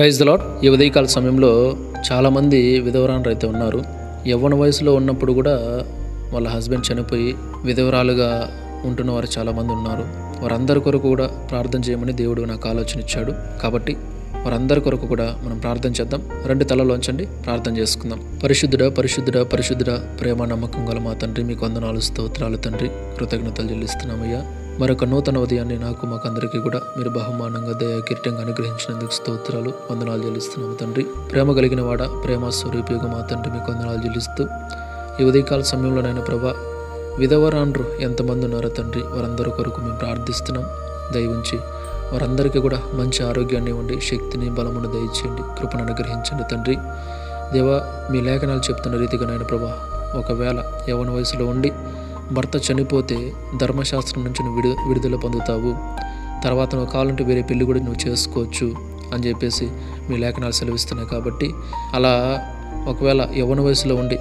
Praise the lot ఈ ఉదయకాల సమయంలో చాలామంది విధవరాలు అయితే ఉన్నారు. యవ్వన వయసులో ఉన్నప్పుడు కూడా వాళ్ళ హస్బెండ్ చనిపోయి విధవరాలుగా ఉంటున్న వారు చాలామంది ఉన్నారు. వారందరి కొరకు కూడా ప్రార్థన చేయమని దేవుడు నాకు ఆలోచన ఇచ్చాడు. కాబట్టి వారందరి కొరకు కూడా మనం ప్రార్థన చేద్దాం. రెండు తలలోంచండి ప్రార్థన చేసుకుందాం. పరిశుద్ధుడ పరిశుద్ధుడ పరిశుద్ధుడ ప్రేమ నమ్మకం గల మా తండ్రి మీకు వందనాలు స్తోత్రాలు తండ్రి. కృతజ్ఞతలు చెల్లిస్తున్నామయ్యా. మరొక నూతన ఉదయాన్ని నాకు మాకు అందరికీ కూడా మీరు బహుమానంగా దయ కిరీటంగా అనుగ్రహించినందుకు స్తోత్రాలు వందనాలు చెల్లిస్తున్నాము తండ్రి. ప్రేమ కలిగిన వాడ ప్రేమ స్వరూపిగా మా తండ్రి మీకు వందనాలు చెల్లిస్తూ ఈ ఉదయకాల సమయంలోనైనా ప్రభా విధవరాండ్రు ఎంతమంది ఉన్నారో తండ్రి వారందరి కొరకు మేము ప్రార్థిస్తున్నాం. దయ ఉంచి వారందరికీ కూడా మంచి ఆరోగ్యాన్ని ఇవ్వండి శక్తిని బలమును దయచేయండి కృపను అనుగ్రహించండి తండ్రి. దేవా మీ లేఖనాలు చెప్తున్న రీతిగా నాయన ప్రభా ఒకవేళ యవన వయసులో ఉండి భర్త చనిపోతే ధర్మశాస్త్రం నుంచి నువ్వు విడు విడుదల పొందుతావు. తర్వాత నువ్వు కావాలంటే వేరే పెళ్ళి కూడా నువ్వు చేసుకోవచ్చు అని చెప్పేసి మీ లేఖనాలు సెలవిస్తున్నాయి కాబట్టి అలా ఒకవేళ యవ్వన వయసులో ఉండి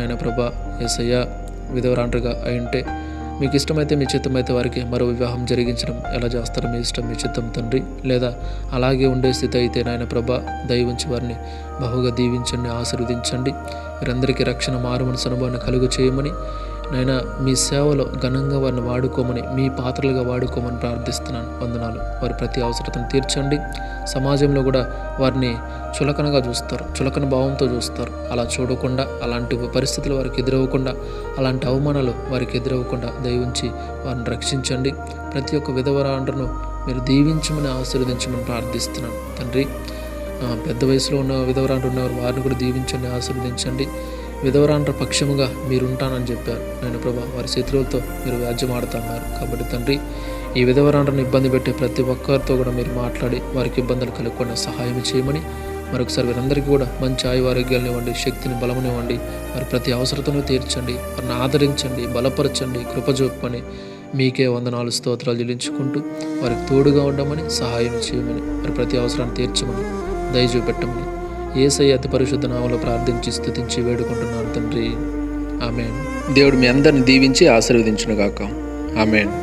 నాయన ప్రభా ఏసయ్య విధవరాండ్రుగా అయి ఉంటే మీకు ఇష్టమైతే మీ చిత్తమైతే వారికి మరో వివాహం జరిగించడం ఎలా చేస్తారో మీ ఇష్టం మీ చిత్తం తండ్రి. లేదా అలాగే ఉండే స్థితి అయితే నాయన ప్రభా దయ వారిని బహుగా దీవించండి ఆశీర్వదించండి. వీరందరికీ రక్షణ మారు మనసు అనుభవాన్ని కలుగు చేయమని నైనా మీ సేవలో ఘనంగా వారిని వాడుకోమని మీ పాత్రలుగా వాడుకోమని ప్రార్థిస్తున్నాను. వందనాలు. వారి ప్రతి అవసరతను తీర్చండి. సమాజంలో కూడా వారిని చులకనగా చూస్తారు. చులకన భావంతో చూస్తారు. అలా చూడకుండా అలాంటి పరిస్థితులు వారికి ఎదురవ్వకుండా అలాంటి అవమానాలు వారికి ఎదురవ్వకుండా దయవుంచి వారిని రక్షించండి. ప్రతి ఒక్క విధవరాండ్రను మీరు దీవించమని ఆశీర్వదించమని ప్రార్థిస్తున్నాను. తండ్రి పెద్ద వయసులో ఉన్న విధవరాండ్రు ఉన్నవారు వారిని కూడా దీవించండి ఆశీర్వదించండి. విధవరాండ్ర పక్షముగా మీరు ఉంటానని చెప్పారు. నేను ప్రభా వారి శత్రువులతో మీరు వ్యాజ్యమాడుతున్నారు కాబట్టి తండ్రి ఈ విధవరాండ్రను ఇబ్బంది పెట్టే ప్రతి ఒక్కరితో కూడా మీరు మాట్లాడి వారికి ఇబ్బందులు కలగకుండా సహాయం చేయమని మరొకసారి వీరందరికీ కూడా మంచి ఆయు ఆరోగ్యాలను ఇవ్వండి శక్తిని బలమునివ్వండి వారి ప్రతి అవసరతను తీర్చండి వారిని ఆదరించండి బలపరచండి కృప మీకే మీకే వందనాలు స్తోత్రాలు చెల్లించుకుంటూ వారికి తోడుగా ఉండమని సహాయం చేయమని వారి ప్రతి అవసరాన్ని తీర్చమని దయచూపెట్టమని ఏసై అతి పరిశుద్ధ నామలో ప్రార్థించి స్థుతించి వేడుకుంటున్నాను తండ్రి. ఆమెన్. దేవుడు మీ అందరిని దీవించి ఆశీర్వదించునుగాక. ఆమెన్.